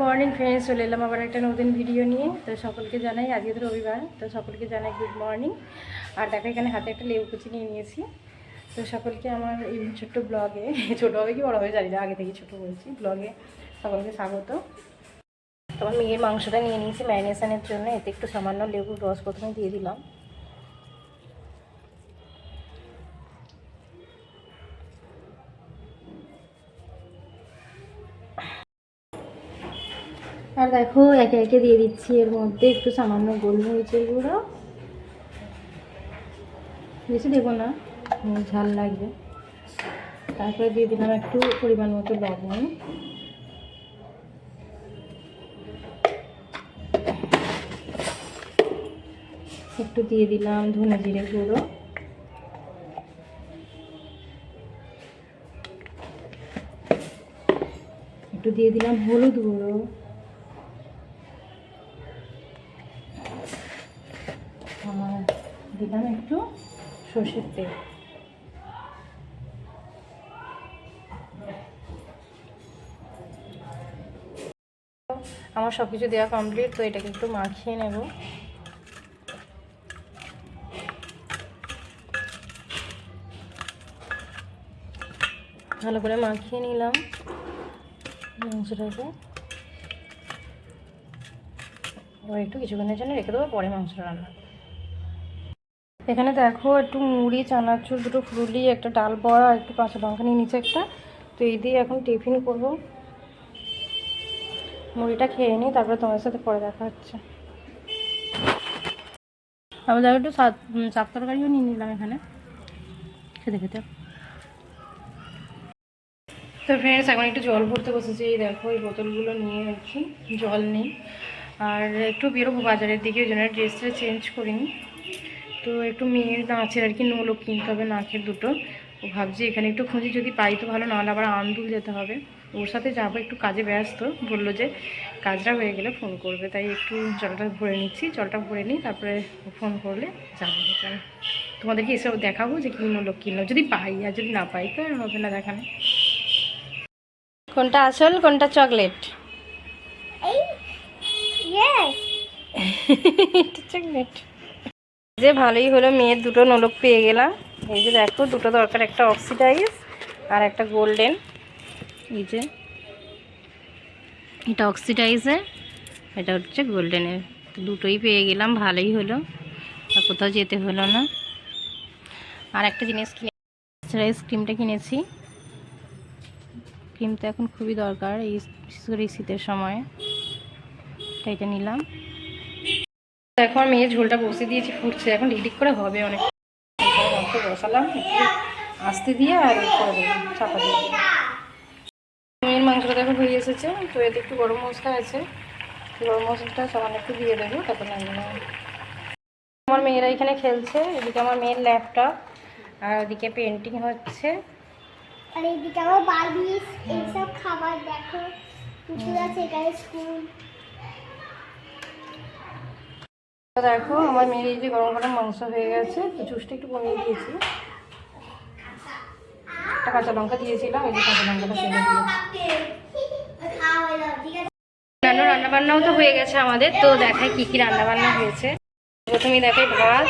Morning friends, চলে এলাম আবার একটা নতুন ভিডিও নিয়ে। তো সকলকে জানাই আজকে তো রবিবার। তো সকলকে জানাই গুড মর্নিং আর দেখো, এখানে হাতে একটা লেবু কুচি নিয়ে নিয়েছি। তো সকলকে আমার এই ছোট্ট ব্লগে, ছোটো হবে কি বড় হবে জানি না, আগে থেকে ছোটো বলছি, ব্লগে সকলকে স্বাগত। তোমার মেয়ের মাংসটা নিয়ে নিয়েছি ম্যারিনেশনের জন্য, এতে একটু সামান্য লেবুর রস প্রথমে দিয়ে দিলাম। দেখো, একে একে দিয়ে দিচ্ছি। এর মধ্যে একটু সামান্য গোলমরিচের গুঁড়ো। বেশি দেবো না ঝাল লাগবে। তারপরে দিয়ে দিলাম একটু পরিমাণ মতো লবণ। একটু দিয়ে দিলাম ধনে জিরে গুঁড়ো। একটু দিয়ে দিলাম হলুদ গুঁড়ো আর দিলাম একটু সর্ষের তেল। আমার সব কিছু দেওয়া কমপ্লিট তো এটাকে একটু মাখিয়ে নেব। ভালো করে মাখিয়ে নিলাম মাংসটাকে। একটু কিছুক্ষণের জন্য রেখে দেবো, পরে মাংসটা রান্না। এখানে দেখো একটু মুড়ি চানাচুর দুটো ফুরুলি একটা ডাল বড়া আর একটু কাঁচা লঙ্কা নিয়ে নিচে একটা। তো এই দিয়ে এখন টিফিন করব। মুড়িটা খেয়ে নিই তারপরে তোমার সাথে পরে দেখা হচ্ছে। আবার দেখো একটু সাত চাপ তরকারিও নিয়ে নিলাম এখানে। খেতে খেতে। তো ফ্রেন্ডস এখন একটু জল ভরতে বসেছি। এই দেখো এই বোতলগুলো নিয়ে রাখি জল নেই। আর একটু বেরোবো বাজারের দিকে ওই জন্য ড্রেসটা চেঞ্জ করিনি। তো একটু মেয়ের নাচের আর কি নোলক কিনতে হবে নাচের দুটো। ও ভাবছি এখানে একটু খুঁজি যদি পাই তো ভালো নাহলে আবার আন্দুল যেতে হবে। ওর সাথে যাব একটু কাজে ব্যস্ত বলল যে কাজটা হয়ে গেলে ফোন করবে। তাই একটু জলটা ভরে নিচ্ছি জলটা ভরে নিই তারপরে ফোন করলে যাব এখানে। তোমাদেরকে এসব দেখাবো যে কী নোলক কিনলো যদি পাই আর যদি না পাই তো আর হবে না দেখানো কোনটা আসল কোনটা চকলেট? চকলেট। যে ভালোই হলো, মেয়ের দুটো নলক পেয়ে গেলাম। এই যে দেখো, দুটো দরকার, একটা অক্সিডাইজ আর একটা গোল্ডেন এই যে, এটা অক্সিডাইজের এটা হচ্ছে গোল্ডেনের দুটোই পেয়ে গেলাম, ভালোই হলো। আর কোথাও যেতে হলো না। আর একটা জিনিস কিনে অক্সিডাইজ ক্রিমটা কিনেছি। ক্রিম তো এখন খুবই দরকার, এই বিশেষ করে এই শীতের সময়। এটা নিলাম। এখন মেয়ে ঝোলটা বসে দিয়েছি, ফুটছে। এখন ঢিকঢিক করে হবে অনেক। বসালাম আস্তে দিয়ে আর চাপা দিয়ে। মেয়ের মাংসটা দেখো হয়ে এসেছে, তো এতে একটু গরম মশলা আছে। গরম মশলাটা সামান্য একটু দিয়ে দেবো, তারপর নামিয়ে আমার মেয়েরা এখানে খেলছে, এদিকে আমার মেয়ের ল্যাপটপ, আর ওদিকে পেন্টিং হচ্ছে। আর এইদিকে আমার বালিশ এইসব খাবার দেখো। পুতুল আছে, এখানে স্কুল। দেখো, আমার মেয়ে যে গরম গরম মাংস হয়ে গেছে, তো জুসটা একটু কমিয়ে দিয়েছি। একটা কাঁচা লঙ্কা দিয়েছিলাম, এই যে কাঁচা লঙ্কাটা ফেলে দিয়েছি অন্যান্য রান্নাবান্নাও তো হয়ে গেছে আমাদের, তো দেখায় কি কি রান্নাবান্না হয়েছে। প্রথমেই দেখাই ভাত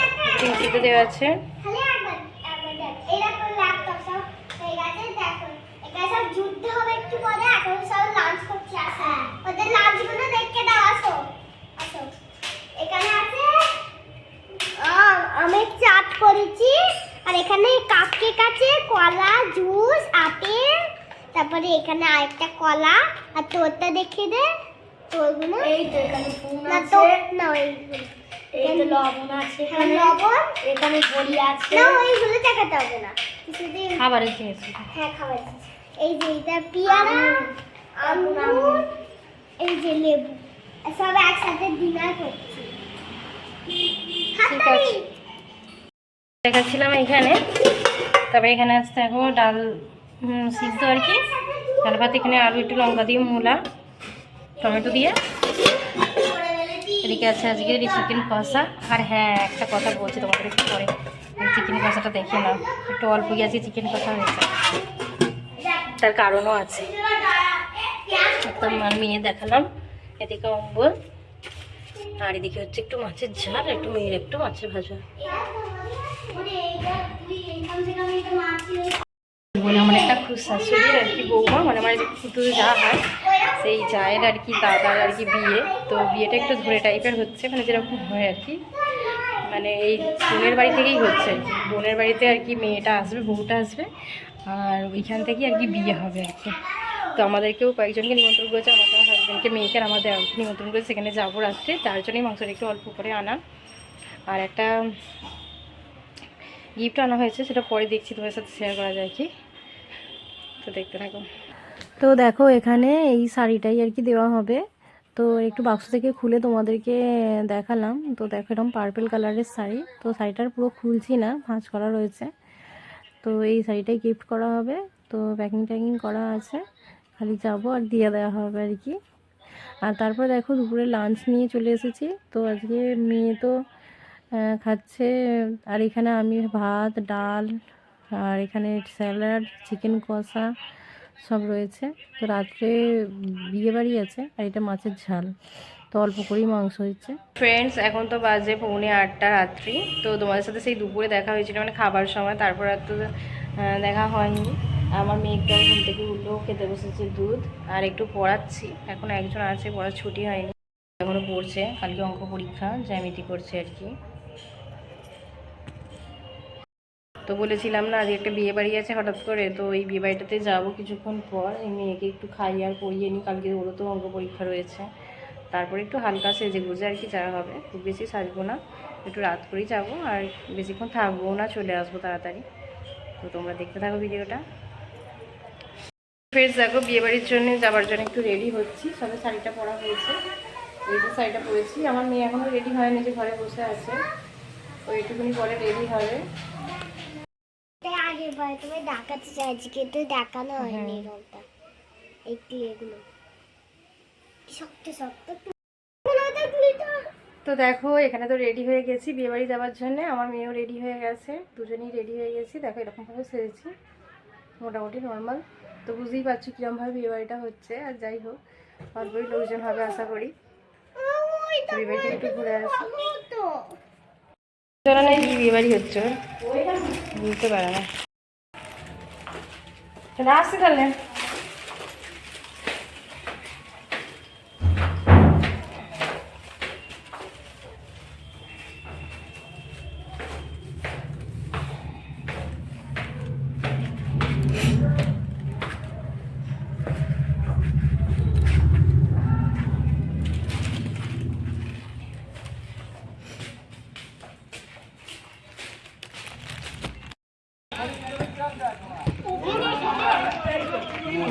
দেওয়া আছে খালি একবার একবার দেখ এরকম ল্যাপটপ সব হয়ে গেছে দেখো এখানে সব যুদ্ধ হবে একটু পরে এখন সব লাঞ্চ করছে আসো ওদের লাঞ্চগুলো দেখে দাও আসো আসো এখানে আছে আম, আমের চাট করেছি আর এখানে কাপ কেক আছে কলা জুস আপেল তারপরে এখানে আরেকটা কলা আর তোরটা দেখে দে। তোরগুলো? এই তো এখানে ফুল আছে। না ওইগুলো এই লবণ আছে এখানে এখানে। লবণ। এখানে বড়ি আছে। না ওইগুলো দেখাতে হবে না। কিছুদিন খাবারের জিনিস হ্যাঁ খাবার এই যে এটা পেয়ারা আঙুর এই যে লেবু। সব একসাথে ডিনার করছি। ঠিক আছে। দেখাচ্ছিলাম এখানে। তবে এখানে আছে দেখো ডাল সিদ্ধ আর কি। ডাল ভাত এখানে আলু, একটু লঙ্কা দিয়ে মূলা, টমেটো দিয়ে। এদিকে আছে আজকে চিকেন কষা। আর হ্যাঁ একটা কথা বলছি তোমাদের একটু পরে। চিকেন কষাটা দেখে নাও। একটু অল্প গিয়ে চিকেন কষা হয়েছে। তার কারণও আছে। একটা মেয়ে দেখালাম। এদিকে অম্বল। আর এদিকে হচ্ছে একটু মাছের ঝাল, একটু মেয়ের একটু মাছের ভাজা। একটা শাশুড়ির আর কি বৌমা মানে আমার যে পুতুল যা হয়, সেই জায়ের আর কি দাদার আর কি বিয়ে। তো বিয়েটা একটু ধরে টাইপের হচ্ছে মানে যেরকম হয় আর কি। মানে এই বোনের বাড়ি থেকেই হচ্ছে আর কি। বোনের বাড়িতে আর কি মেয়েটা আসবে, বউটা আসবে, আর ওইখান থেকেই আর কি বিয়ে হবে আর কি। তো আমাদেরকেও কয়েকজনকে নিমন্ত্রণ করেছে আমাদের হাজব্যান্ডকে মেয়েকে আমাদের নিমন্ত্রণ করেছে, সেখানে যাব রাত্রে। তার জন্যই মাংসটা একটু অল্প করে আনা। আর একটা গিফট আনা হয়েছে, সেটা পরে দেখছি তোমার সাথে শেয়ার করা যায় কি। তো দেখতে থাকো। তো দেখো, এখানে এই শাড়িটাই আর কি দেওয়া হবে। তো একটু বাক্স থেকে খুলে তোমাদেরকে দেখালাম। তো দেখো, এরকম পার্পেল কালারের শাড়ি। তো শাড়িটার পুরো খুলছি না, ভাঁজ করা রয়েছে। তো এই শাড়িটাই গিফট করা হবে। তো প্যাকিং ট্যাকিং করা আছে। খালি যাব আর দিয়ে দেওয়া হবে আর কি। আর তারপর দেখো, দুপুরে লাঞ্চ নিয়ে চলে এসেছি। তো আজকে মেয়ে তো খাচ্ছে। আর এখানে আমি ভাত, ডাল আর এখানে স্যালাড, চিকেন কষা সব রয়েছে। তো রাত্রে বিয়ে বাড়ি আছে আর এটা মাছের ঝাল। তো অল্প করেই মাংস হচ্ছে ফ্রেন্ডস এখন তো বাজে পৌনে আটটা রাত্রি। তো তোমাদের সাথে সেই দুপুরে দেখা হয়েছিল মানে খাবার সময়। তারপর আর তো দেখা হয়নি। আমার মেয়েটা ঘুম থেকে উঠলেও খেতে বসেছে দুধ আর একটু পড়াচ্ছি। এখন একজন আছে, পড়ার ছুটি হয়নি। এখনও পড়ছে। কালকে অঙ্ক পরীক্ষা, জ্যামিতি করছে আর কি। তো বলেছিলাম না, আজকে একটা বিয়ে বাড়ি আছে হঠাৎ করে, তো এই বিয়ে বাড়িটাতে যাব কিছুক্ষণ পর। এই মেয়েকে একটু খাইয়ে আর পড়িয়ে নিই কালকে ওরও তো অঙ্ক পরীক্ষা রয়েছে। তারপরে একটু হালকা সেজে গুজে আর কি যাওয়া হবে, খুব বেশি সাজবো না, একটু রাত করেই যাব আর বেশিক্ষণ থাকব না, চলে আসব তাড়াতাড়ি। তো তোমরা দেখতে থাকো ভিডিওটা। ফ্রেন্ডস দেখো, বিয়ে বাড়ির জন্য যাওয়ার জন্য একটু রেডি হচ্ছি, সবে শাড়িটা পরা হয়েছে। এই যে শাড়িটা পরেছি, আমার মেয়ে এখনও রেডি হয়নি যে ঘরে বসে আছে, তো এইটুকুনি পরে রেডি হবে। তুমি ডাকাতে চাইছি কিন্তু হয়নি হ্যাঁ। রংটা একটু এগুলো। শক্ত শক্ত তো। দেখো এখানে তো রেডি হয়ে গেছি বিয়েবাড়ি যাওয়ার জন্য। আমার মেয়েও রেডি হয়ে গেছে। দুজনেই রেডি হয়ে গেছি। দেখো এরকমভাবে সেরেছি মোটামুটি নর্মাল তো বুঝতেই পারছ কীরকমভাবে বিয়েবাড়িটা হচ্ছে। আর যাই হোক অল্পই লোকজন হবে আশা করি। তো বিয়েবাড়ি থেকে একটু ঘুরে আসি। তো চলো না কি বিয়েবাড়ি হচ্ছে? বুঝতে পারে না। रास कर लें।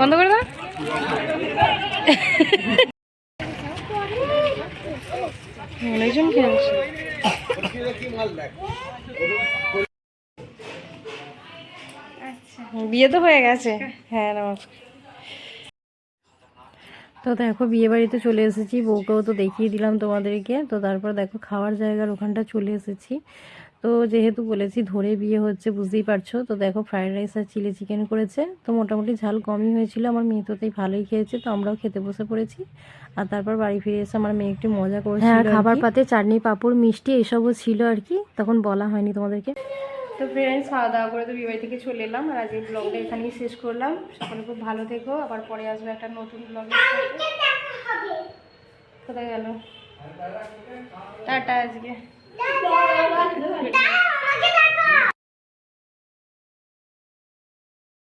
বন্ধ করে দাও। অনেকজন খেলছে। বিয়ে তো হয়ে গেছে। হ্যাঁ নমস্কার। তো দেখো বিয়ে বাড়িতে চলে এসেছি বউকেও তো দেখিয়ে দিলাম তোমাদেরকে। তো তারপর দেখো খাওয়ার জায়গার ওখানটা চলে এসেছি। তো যেহেতু বলেছি ধরে বিয়ে হচ্ছে বুঝতেই পারছ? তো দেখো ফ্রাইড রাইস আর চিলি চিকেন করেছে। তো মোটামুটি ঝাল কমই হয়েছিল। আমার মেয়ে তো তাই ভালোই খেয়েছে তো আমরাও খেতে বসে পড়েছি। আর তারপর বাড়ি ফিরে এসে আমার মেয়ে একটু মজা করেছে হ্যাঁ খাবার পাতে চাটনি পাঁপড় মিষ্টি এসবও ছিল আর কি তখন বলা হয়নি তোমাদেরকে। তো ফ্রেন্ডস খাওয়া দাওয়া করে তো বিয়ে থেকে চলে এলাম। আর আজকের ব্লগটা এখানেই শেষ করলাম। সকলে খুব ভালো থেকো। আবার পরে আসবে একটা নতুন ব্লগের সাথে। কোথায় গেল? টাটা আজকে। Dandan.